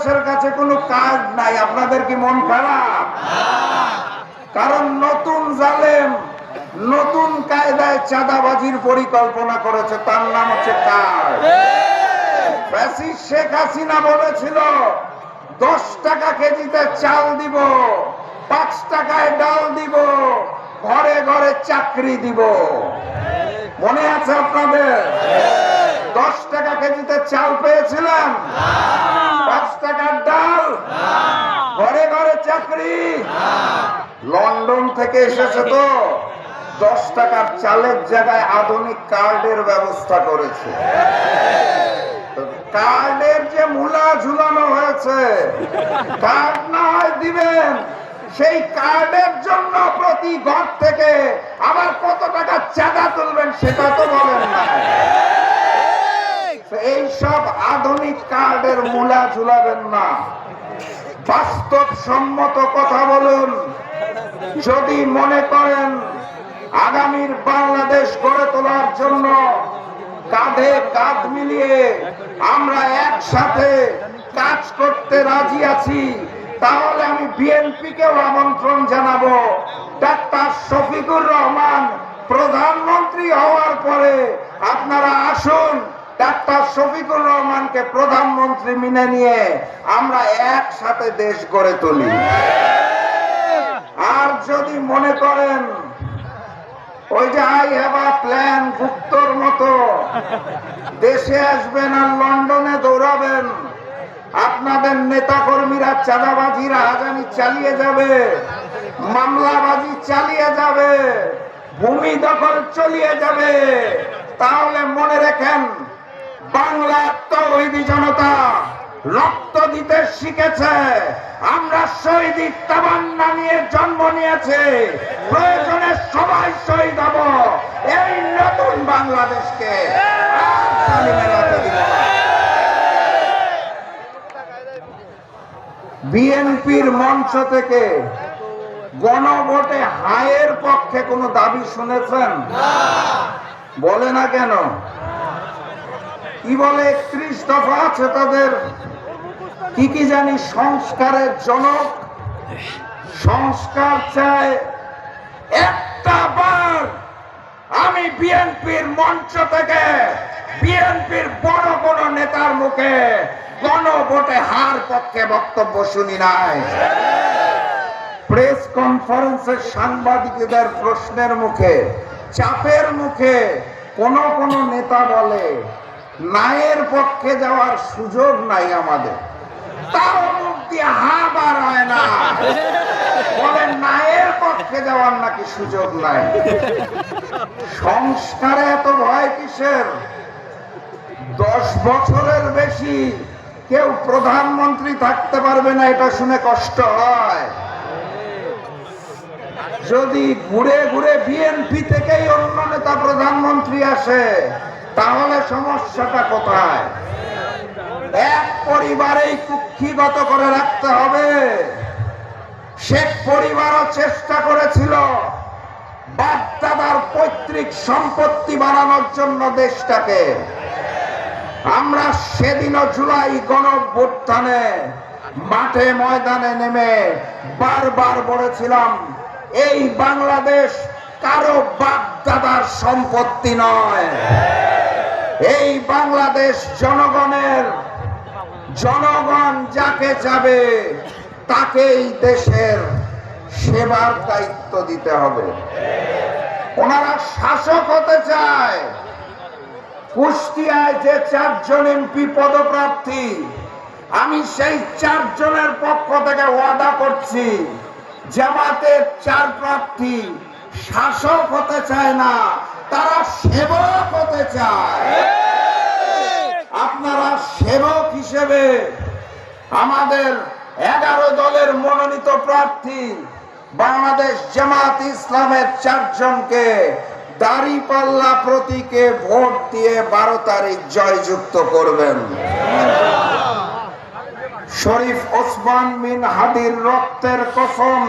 বাংলাদেশের কাছে কোনো কাজ নাই, আপনাদের কি মন খারাপ? কারণ নতুন জালেম নতুন কায়দায় চাঁদাবাজির পরিকল্পনা করেছে, তার নাম হচ্ছে কার্ড শেখ হাসিনা বলেছিল, দশ টাকা কেজিতে চাল দিব, পাঁচ টাকায় ডাল দিব, ঘরে ঘরে চাকরি দিব। মনে আছে আপনাদের? দশ টাকা কেজিতে চাল পেয়েছিলাম পাঁচ টাকার ডাল ঘরে ঘরে লন্ডন থেকে এসেছে তো। দশ টাকার চালের জায়গায় আধুনিক কার্ডের ব্যবস্থা করেছে। কার্ডের যে মূলা ঝুলানো হয়েছে কার্ড না হয় দিবেন। সেই কার্ডের জন্য প্রতি ঘর থেকে আবার কত টাকা চাঁদা তুলবেন সেটা তো বলেন না। এই সব আধুনিক কার্ডের মূলা ঝুলাবেন না। বাস্তব সম্মত কথা বলুন। যদি মনে করেন আগামীর বাংলাদেশ গড়ে তোলার জন্য কাঁধে কাঁধ মিলিয়ে আমরা একসাথে কাজ করতে রাজি আছি, তাহলে আমি বিএনপি কেও আমন্ত্রণ জানাব। ডাক্তার শফিকুর রহমান প্রধানমন্ত্রী হওয়ার পরে আপনারা আসুন ডাক্তার শফিকুর রহমানকে প্রধানমন্ত্রী মেনে নিয়ে আমরা একসাথে দেশ গড়ে তুলি। আর যদি মনে করেন ওই যে আই হ্যাভ আ প্ল্যান গুপ্তর মতো দেশে আসবেন আর লন্ডনে দৌড়াবেন আপনাদের নেতা কর্মীরা চাঁদাবাজি রাহাজানি চালিয়ে যাবে মামলাবাজি চালিয়ে যাবে ভূমি দখল চলিয়ে যাবে। তাহলে মনে রাখেন বাংলা তৌহিদি জনতা রক্ত দিতে শিখেছে। আমরা শহীদি তাবান্না নিয়ে জন্ম নিয়েছে। প্রয়োজনে সবাই শহীদ হব। এই নতুন বাংলাদেশকে। বিএনপির মঞ্চ থেকে গণভোটে হায়ের পক্ষে কোনো দাবি শুনেছেন? বলে না কেন? কি বলে একত্রিশ দফা আছে তাদের? কি কি জানি সংস্কারের জনক? সংস্কার চায় একটা বার। আমি বিএনপির মঞ্চ থেকে বিএনপির বড় কোন নেতার মুখে গণভোটে হার পক্ষে বক্তব্য শুনি নাই। প্রেস কনফারেন্সে সাংবাদিকদের প্রশ্নের মুখে, চাপের মুখে কোন কোন নেতা বলে নায়ের পক্ষে যাওয়ার সুযোগ নাই আমাদের। তাও দিয়ে হা বার হয় না। বলে নায়ের পক্ষে যাওয়ার নাকি সুযোগ নাই। সংস্কারে এত ভয় কিসের? দশ বছরের বেশি কেউ প্রধানমন্ত্রী থাকতে পারবে না, এটা শুনে কষ্ট হয়। যদি ঘুরে ঘুরে বিএনপি থেকেই অন্য নেতা প্রধানমন্ত্রী আসে তাহলে সমস্যাটা কোথায়? এক পরিবারেই কুক্ষিগত করে রাখতে হবে। শেখ পরিবারও চেষ্টা করেছিল বাপদাদার পৈতৃক সম্পত্তি বাড়ানোর জন্য দেশটাকে। আমরা সেদিনও জুলাই গণভ্যুত্থানে মাঠে ময়দানে নেমে বারবার বলেছিলাম, এই বাংলাদেশ কারও বাপদাদার সম্পত্তি নয়। বাংলাদেশ জনগণের জনগণ যাকে যাবে তাকেই দেশের সেবার দায়িত্ব দিতে হবে। ওনারা শাসক হতে চায়। কুষ্টিয়ায় যে চারজন এমপি পদপ্রার্থী, আমি সেই চারজনের পক্ষ থেকে ওয়াদা করছি, জামাতের চার প্রার্থী শাসক হতে চায় না, তারা সেবক হতে চায়। সেবক হিসেবে আমাদের এগারো দলের মনোনীত প্রার্থী বাংলাদেশ জামাত ইসলামের চারজনকে দাড়িপাল্লা প্রতীকে ভোট দিয়ে বারো তারিখ জয়যুক্ত করবেন। শরীফ ওসমান বিন হাদির রক্তের কসম